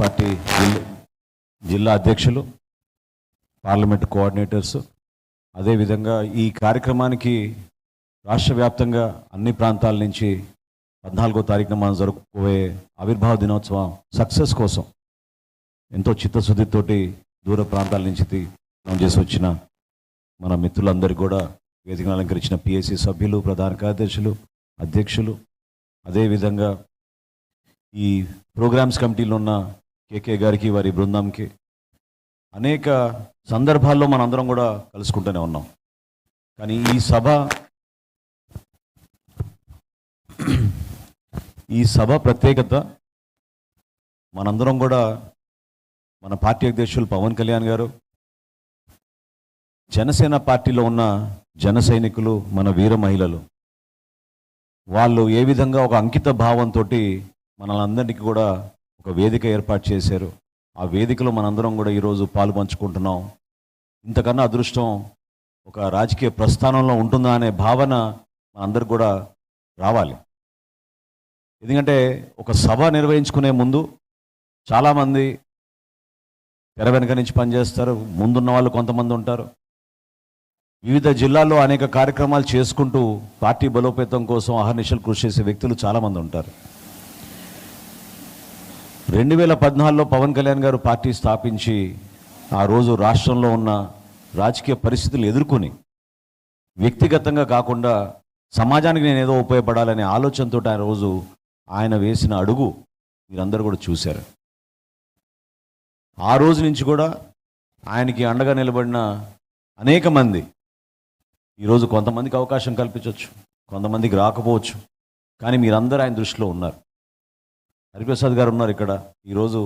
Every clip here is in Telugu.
పార్టీ జిల్లా జిల్లా అధ్యక్షులు పార్లమెంట్ కోఆర్డినేటర్స్ అదేవిధంగా ఈ కార్యక్రమానికి రాష్ట్ర వ్యాప్తంగా అన్ని ప్రాంతాల నుంచి పద్నాలుగో తారీఖున మనం జరుపుకోబోయే ఆవిర్భావ దినోత్సవం సక్సెస్ కోసం ఎంతో చిత్తశుద్ధితోటి దూర ప్రాంతాల నుంచి మనం చేసి వచ్చిన మన మిత్రులందరికీ కూడా వేదికను అలంకరించిన పిఎస్సి సభ్యులు ప్రధాన కార్యదర్శులు అధ్యక్షులు అదేవిధంగా ఈ ప్రోగ్రామ్స్ కమిటీలో ఉన్న కేకే గారికి వారి బృందంకి అనేక సందర్భాల్లో మనందరం కూడా కలుసుకుంటూనే ఉన్నాం. కానీ ఈ సభ ఈ సభ ప్రత్యేకత మనందరం కూడా మన పార్టీ అధ్యక్షులు పవన్ కళ్యాణ్ గారు జనసేన పార్టీలో ఉన్న జన సైనికులు మన వీర మహిళలు వాళ్ళు ఏ విధంగా ఒక అంకిత భావంతో మనలందరికీ కూడా ఒక వేదిక ఏర్పాటు చేశారు. ఆ వేదికలో మనందరం కూడా ఈరోజు పాలు పంచుకుంటున్నాం. ఇంతకన్నా అదృష్టం ఒక రాజకీయ ప్రస్థానంలో ఉంటుందా అనే భావన మనందరికి కూడా రావాలి. ఎందుకంటే ఒక సభ నిర్వహించుకునే ముందు చాలామంది తెర వెనక నుంచి పనిచేస్తారు. ముందున్న వాళ్ళు కొంతమంది ఉంటారు. వివిధ జిల్లాల్లో అనేక కార్యక్రమాలు చేసుకుంటూ పార్టీ బలోపేతం కోసం అహర్నిశలు కృషి చేసే వ్యక్తులు చాలామంది ఉంటారు. రెండు వేల పద్నాలుగులో పవన్ కళ్యాణ్ గారు పార్టీ స్థాపించి ఆ రోజు రాష్ట్రంలో ఉన్న రాజకీయ పరిస్థితులు ఎదుర్కొని వ్యక్తిగతంగా కాకుండా సమాజానికి నేను ఏదో ఉపయోగపడాలనే ఆలోచనతో ఆ రోజు ఆయన వేసిన అడుగు మీరందరూ కూడా చూశారు. ఆ రోజు నుంచి కూడా ఆయనకి అండగా నిలబడిన అనేక మంది ఈరోజు కొంతమందికి అవకాశం కల్పించవచ్చు కొంతమందికి రాకపోవచ్చు కానీ మీరందరూ ఆయన దృష్టిలో ఉన్నారు. హరిప్రసాద్ గారు ఉన్నారు ఇక్కడ. ఈరోజు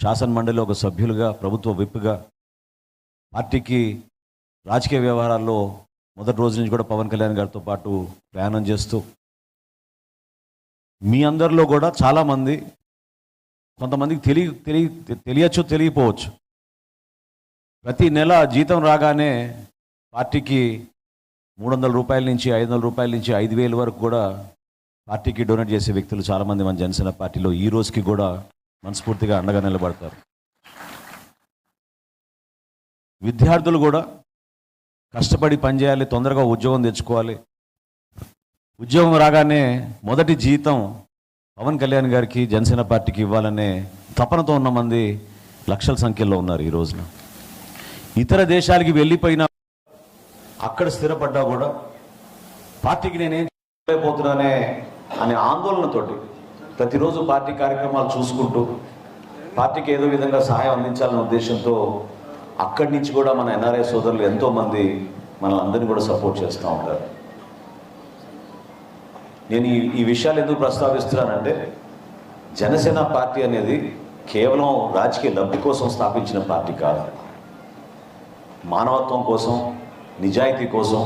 శాసనమండలిలో ఒక సభ్యులుగా ప్రభుత్వ విప్గా పార్టీకి రాజకీయ వ్యవహారాల్లో మొదటి రోజు నుంచి కూడా పవన్ కళ్యాణ్ గారితో పాటు ప్రయాణం చేస్తూ మీ అందరిలో కూడా చాలామంది కొంతమందికి తెలియ తెలియ తెలియచ్చు తెలియపోవచ్చు. ప్రతి నెల జీతం రాగానే పార్టీకి మూడు వందల రూపాయల నుంచి ఐదు వందల రూపాయల నుంచి ఐదు వేల వరకు కూడా పార్టీకి డొనేట్ చేసే వ్యక్తులు చాలామంది మన జనసేన పార్టీలో ఈ రోజుకి కూడా మనస్ఫూర్తిగా అండగా నిలబడతారు. విద్యార్థులు కూడా కష్టపడి పనిచేయాలి తొందరగా ఉద్యోగం తెచ్చుకోవాలి. ఉద్యోగం రాగానే మొదటి జీతం పవన్ కళ్యాణ్ గారికి జనసేన పార్టీకి ఇవ్వాలనే తపనతో ఉన్న మంది లక్షల సంఖ్యలో ఉన్నారు ఈ రోజున. ఇతర దేశాలకి వెళ్ళిపోయినా అక్కడ స్థిరపడ్డా కూడా పార్టీకి నేనేం చేయలేకపోతున్నానే అనే ఆందోళనతోటి ప్రతిరోజు పార్టీ కార్యక్రమాలు చూసుకుంటూ పార్టీకి ఏదో విధంగా సహాయం అందించాలనే ఉద్దేశంతో అక్కడి నుంచి కూడా మన ఎన్ఆర్ఐ సోదరులు ఎంతోమంది మనల్ని కూడా సపోర్ట్ చేస్తూ ఉంటారు. నేను ఈ ఈ విషయాలు ఎందుకు ప్రస్తావిస్తున్నానంటే జనసేన పార్టీ అనేది కేవలం రాజకీయ లబ్ధి కోసం స్థాపించిన పార్టీ కాదు. మానవత్వం కోసం నిజాయితీ కోసం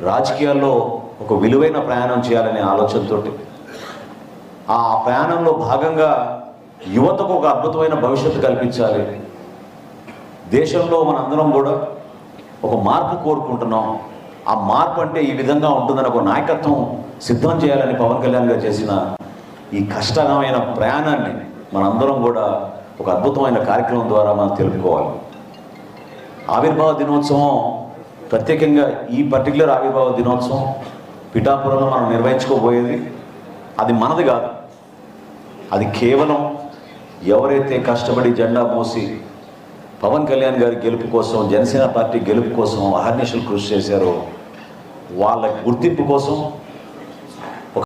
రాజకీయాల్లో ఒక విలువైన ప్రయాణం చేయాలనే ఆలోచనతోటి. ఆ ప్రయాణంలో భాగంగా యువతకు ఒక అద్భుతమైన భవిష్యత్తు కల్పించాలి. దేశంలో మనందరం కూడా ఒక మార్పు కోరుకుంటున్నాం. ఆ మార్పు అంటే ఈ విధంగా ఉంటుందని ఒక నాయకత్వం సిద్ధం చేయాలని పవన్ కళ్యాణ్ గారు చేసిన ఈ కష్టమైన ప్రయాణాన్ని మనందరం కూడా ఒక అద్భుతమైన కార్యక్రమం ద్వారా మనం తెలుపుకోవాలి. ఆవిర్భావ దినోత్సవం ప్రత్యేకంగా ఈ పర్టికులర్ ఆవిర్భావ దినోత్సవం పిఠాపురంలో మనం నిర్వహించుకోబోయేది అది మనది కాదు. అది కేవలం ఎవరైతే కష్టపడి జెండా మోసి పవన్ కళ్యాణ్ గారి గెలుపు కోసం జనసేన పార్టీ గెలుపు కోసం అహర్నిశలు కృషి చేశారో వాళ్ళ గుర్తింపు కోసం